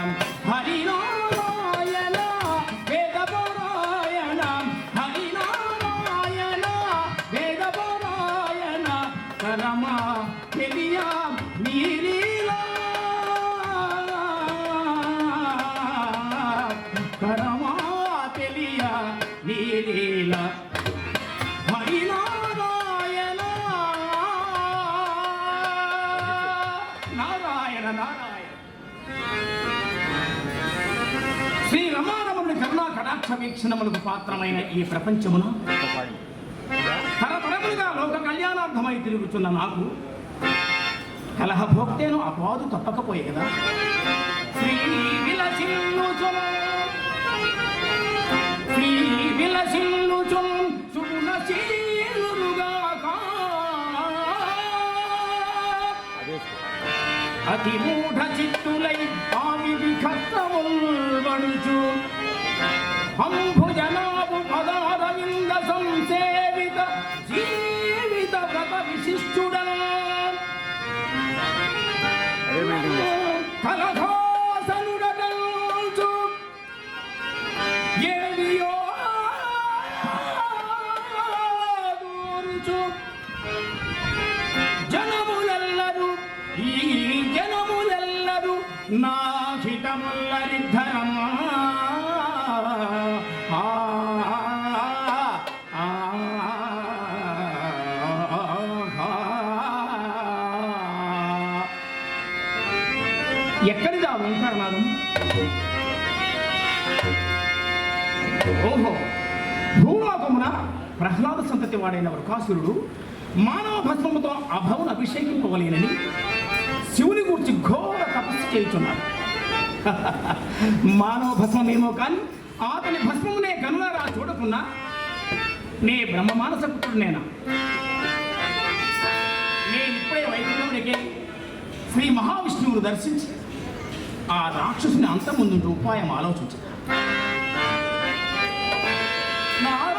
ามหาดีน้อง వీక్షణములకు పాత్రమైన ఈ ప్రపంచమున తరతరములుగా లోక కళ్యాణార్థమై తిరుగుతున్న నాకు కలహభోక్తేను అపాదు తప్పకపోయే కదా? శ్రీ అతి మూఢ చిత్తులై ఆవి విఖత్తముల్వడుచు అంభుజనాభు அம்புஜனாபு பதார ఓహో. భూలోకమున ప్రహ్లాద సంతతి వాడైన వృకాసురుడు మానవ భస్మముతో అభవును అభిషేకింపవలేనని శివుని గురించి ఘోర తపస్సు చేయుచున్నాడు. మానవ భస్మమేమో కానీ అతని భస్మమునే కనులారా చూడకున్నా నే బ్రహ్మ మానస పుత్రుడినేనా? నేను ఇప్పుడే వైకుంఠమునికి శ్రీ మహావిష్ణువును దర్శించి ఆ రాక్షసుని అంతం ముందు ఉపాయం ఆలోచించాను Now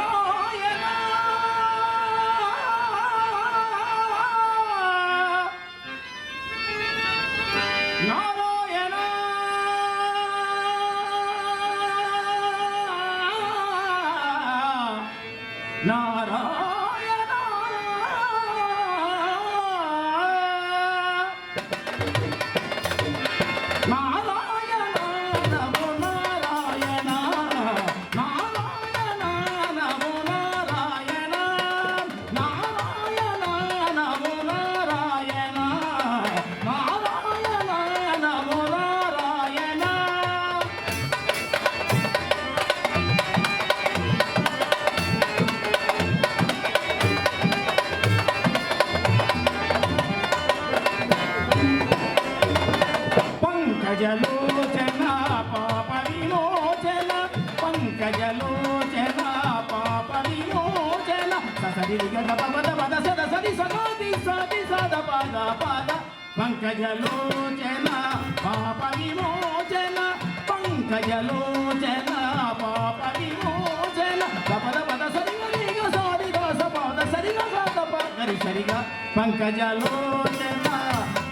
పంకజలోచన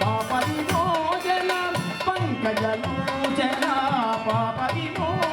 పాప విమోచన పంకజలోచన పాప విమోచన.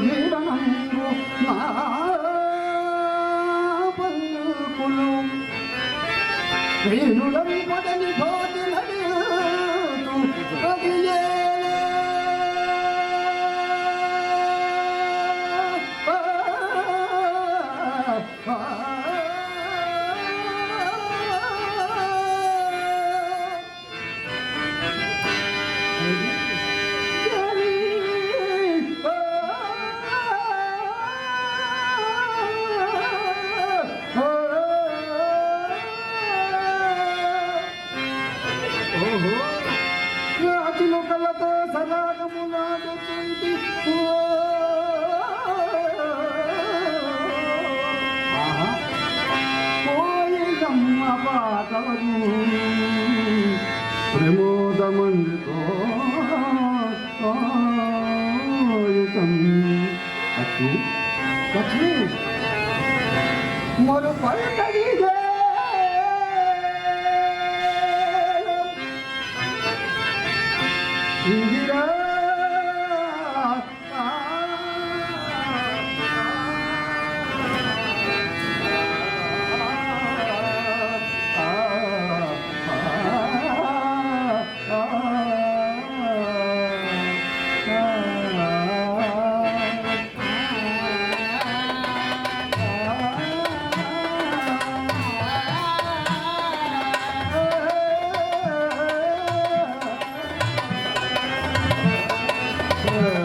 here. 하루 Amen.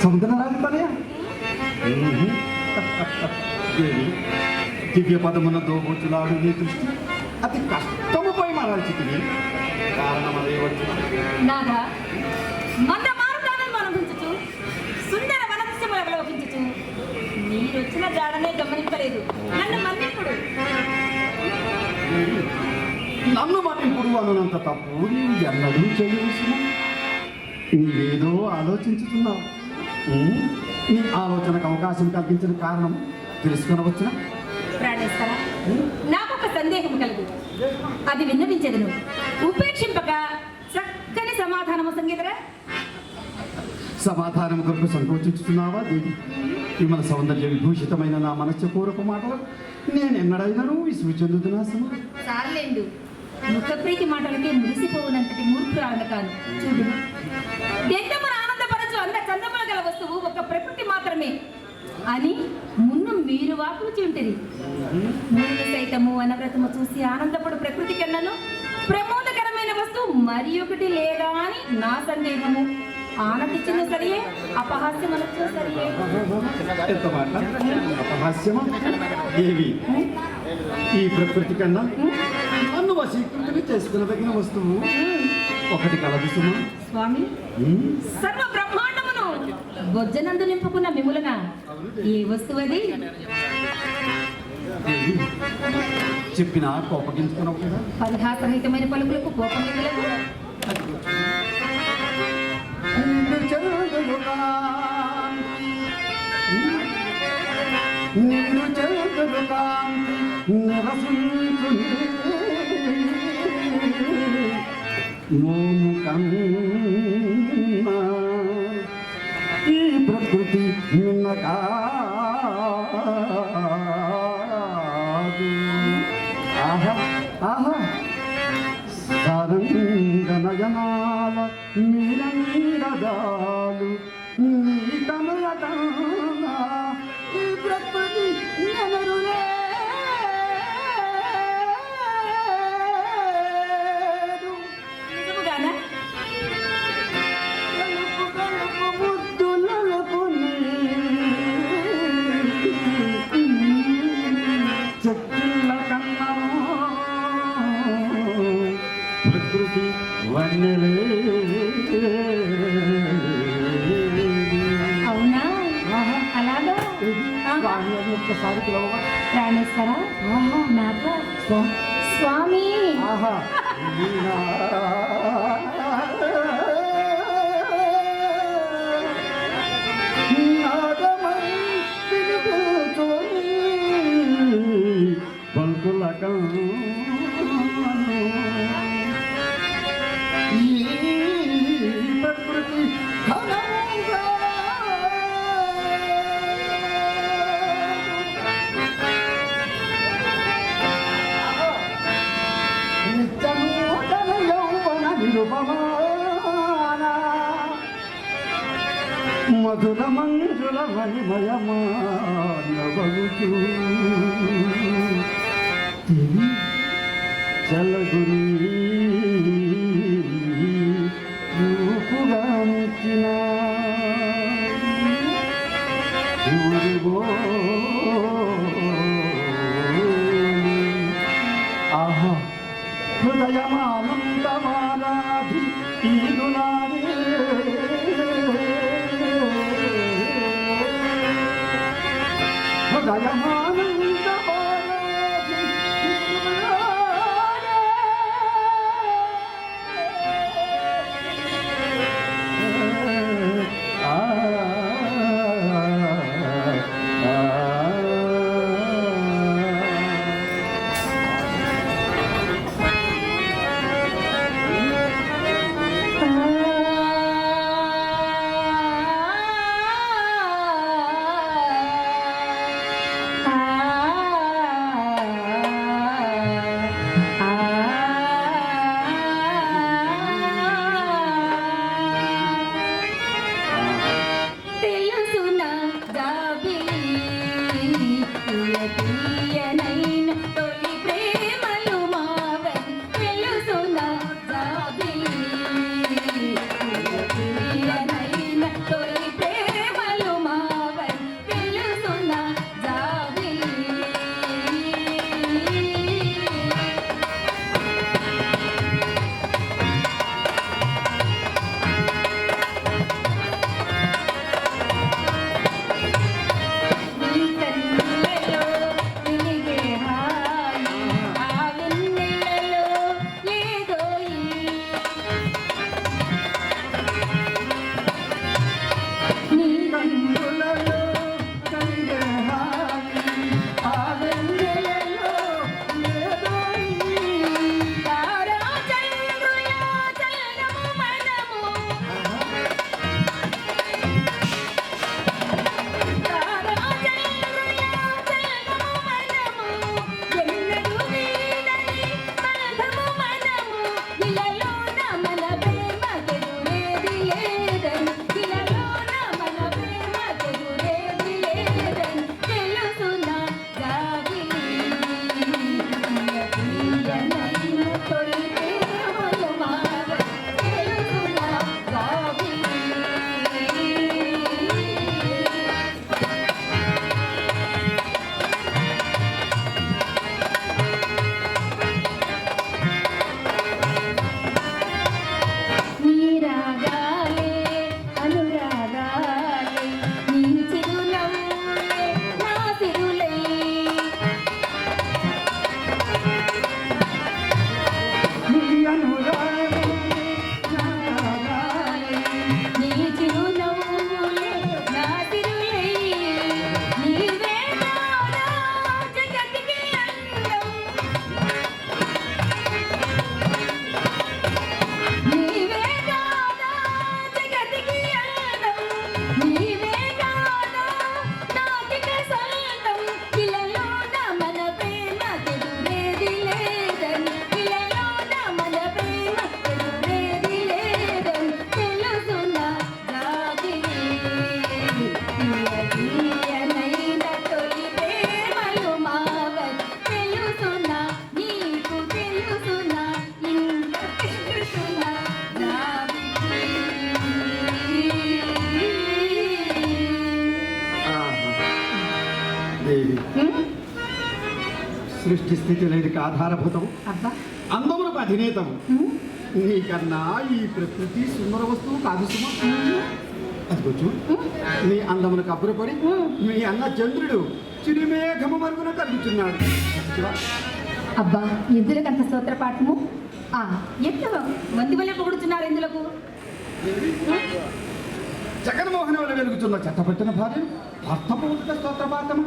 సముద్రరాజు పనయా దేవి దివ్య పదమున దోబుచ్చులాడు నీ దృష్టి అతి కష్టము పోయి మరల్చితివి కారణం అదే వచ్చిన నాథ మంద మారుతానని అనుభవించుచు సుందర వనదృశ్యములు అవలోకించుచు మీరొచ్చిన జాడనే గమనింపలేదు నన్ను మన్నిప్పుడు నన్ను మన్నింపుడు అన్నంత తప్పు నీవు ఎన్నడూ చేయవలసిన నీవేదో ఆలోచించుతున్నావు నీ ఆలోచనకు అవకాశం కల్పించిన కారణం తెలుసుకొనవచ్చునా ప్రాణేశ్వర నాకు ఒక సందేహం కలదు. అది విన్నవించదును ఉపేక్షింపక చక్కని సమాధానము సంగీతరా? సమాధానం కొరకు సంకోచించుతున్నావా దేవి? విమల సౌందర్య విభూషితమైన నా మనస్సు పూర్వపు మాటలు. నేను ఎన్నడైనను విసుగు చెందుతున్నా సుమా చాలండు ముఖప్రీతి మాటలకే మురిసిపోవునంతటి మూర్ఖురాలను కాను చూడు. దెంతమును ఆనందపరచు అంద చందముల గల వస్తువు ఒక ప్రకృతి మాత్రమే. అని మున్ను మీరు వాకులు చుంటిరి మునులు సైతము అనవ్రతము చూసి ఆనందపడు ప్రకృతి కన్నను. ప్రమోదకరమైన వస్తువు మరి ఒకటి లేదా అని నా సందేహము. ఆనందించిన సరియే అపహాస్యం అనొచ్చు సరియే అపహాస్యమా? దేవి ఈ ప్రకృతి కన్నా? వశీకృతిని చేసుకునదగిన వస్తువు ఒకటి కలదు సుమా స్వామి సర్వ బ్రహ్మాండమును బొజ్జనందు నింపుకున్న మిములన ఏ వస్తువు అది చెప్పినా కోపగించుకున్నావు కదా పరిహాసరహితమైన పలుకులకు కోపం నిన్ను చెరుదులు కాంతి కన్నా ఈ ప్రకృతి నిన్న కాదు ఆహా ఆహా సరంగనయనాల మీరంగదాలు ప్రకృతి అవునా? అలాగా? ఒక్కసారి ప్రాణేశ్వరా? నాథ? స్వామి స్వామి! ఆహా. మధుర మంజుల మణిమయమానవగుచు సృష్టి స్థితి లేనికి ఆధారభూతము. అబ్బా. అందములకు అధినేతము. ఉమ్, నీకన్నా ఈ ప్రకృతి సుందర వస్తువు కాదు సుమా. అది కొంచెం ఉమ్, నీ అందమునకు అబ్బురపడి. మీ అన్న చంద్రుడు చిరుమేఘము మరుగున కలుగుతున్నాడు అబ్బా ఎందులకు అంత స్తోత్ర పాఠము? మంది వల్లే పొగుడుతున్నారు ఎందులకు జగన్మోహన్ వల్ల వెలుగుతున్న చెత్తపట్టిన భార్య భర్త పూర్తిక స్తోత్ర పాఠమా.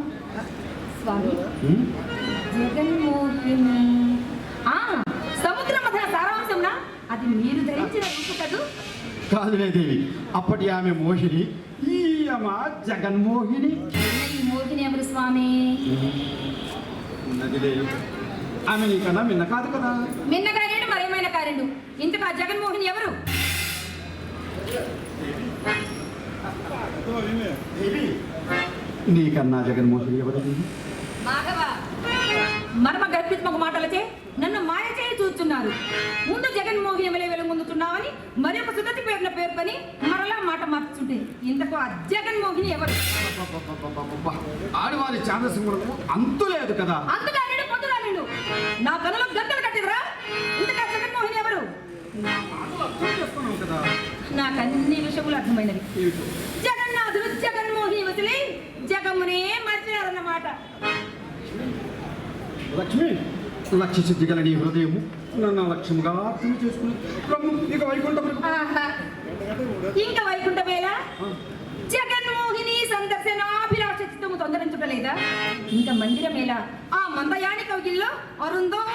స్వామి. జగన్మోహిని. ఆ సముద్ర సారాంశంనా? అది మీరు ధరించిన రూపు కదూ? కాదులే దేవి అప్పటి ఆమె మోహిని ఈ అమ్మ జగన్మోహిని. మోహిని ఎవరు స్వామి? ఉన్నదిలే ఆమె నీకన్నా మిన్న కాదు కదా. నిన్న కారేడు మరేమైనా కారేడు? ఇంతకు ఆ జగన్మోహిని ఎవరు? నీకన్నా జగన్మోహిని ఎవరు? మాధవ మర్మ గర్భిత్మక మాటలచే నన్ను మాయ చేయి చూస్తున్నారు. ముందు జగన్మోహన్ ఎవరే వెలుగొందుతున్నావని మరి ఒక సుగతి పేరున పేర్కొని మరలా మాట మార్చుంటే ఇంతకు ఆ జగన్మోహిని ఎవరు. ఆడవారి ఛాందసింగులకు అంతు లేదు కదా. అంతగా నిండు పొద్దుగా నిండు నా కనులో గంటలు కట్టిదరా. ఇంతకు ఆ జగన్మోహిని ఎవరు? నాకు అన్ని విషయములు అర్థమైనవి? జగన్నాథుడు జగన్మోహిని వదిలి జగమునే మర్చినారన్నమాట. లక్ష్మి లక్ష్య సిద్ధి గల నీ హృదయము నన్ను లక్ష్యముగా అర్థం చేసుకుని రమ్ము ఇక ఆహా. ఇంకా వైకుంఠ వేళ? జగన్మోహిని సందర్శనాభిలాష చిత్తము తొందరించుటలేదా ఇంకా మందిరమేళ ఆ మందయాని కవిగిల్లో అరుందోన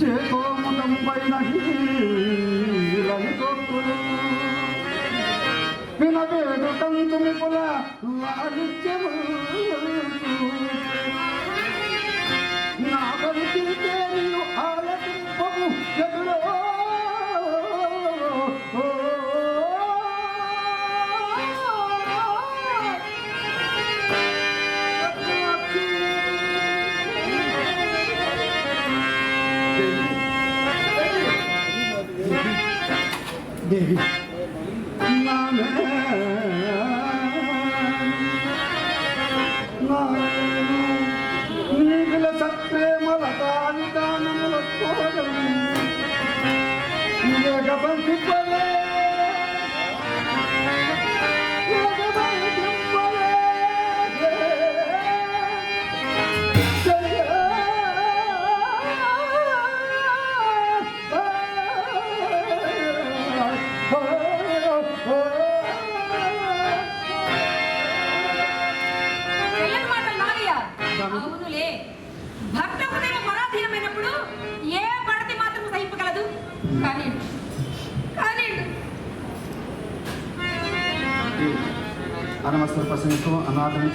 చేకోముఖం పైన హీలలికొక్కులు వినవేడు కంతు మిపుల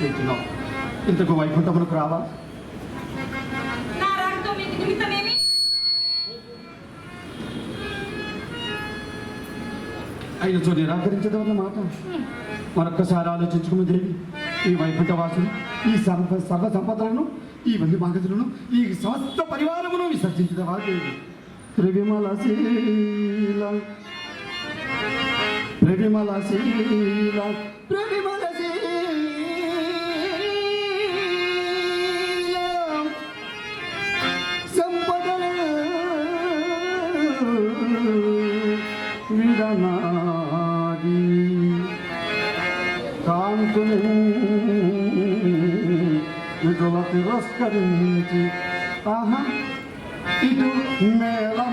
చేస్తున్నావు. ఇంతకు వైకుంఠమునకు రావా? నా రాకతో మీకు నిమిత్తమేమి? అయినచో నిరాకరించడం అన్నమాట మరొక్కసారి ఆలోచించుకున్న దేవి. ఈ వైకుంఠ వాసులు ఈ సర్వ సర్వ సంపదలను ఈ వల్లి మాగతులను ఈ సమస్త పరివారమును విసర్జించదవా దేవి? ప్రవిమల శీల. ప్రవిమల శీల. ప్రవిమల శీల. মেলাতে রস করে নিয়েছি আহা ইঁদুর মেলা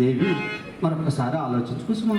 దేవి మరొకసారి ఆలోచించుకు సుమా.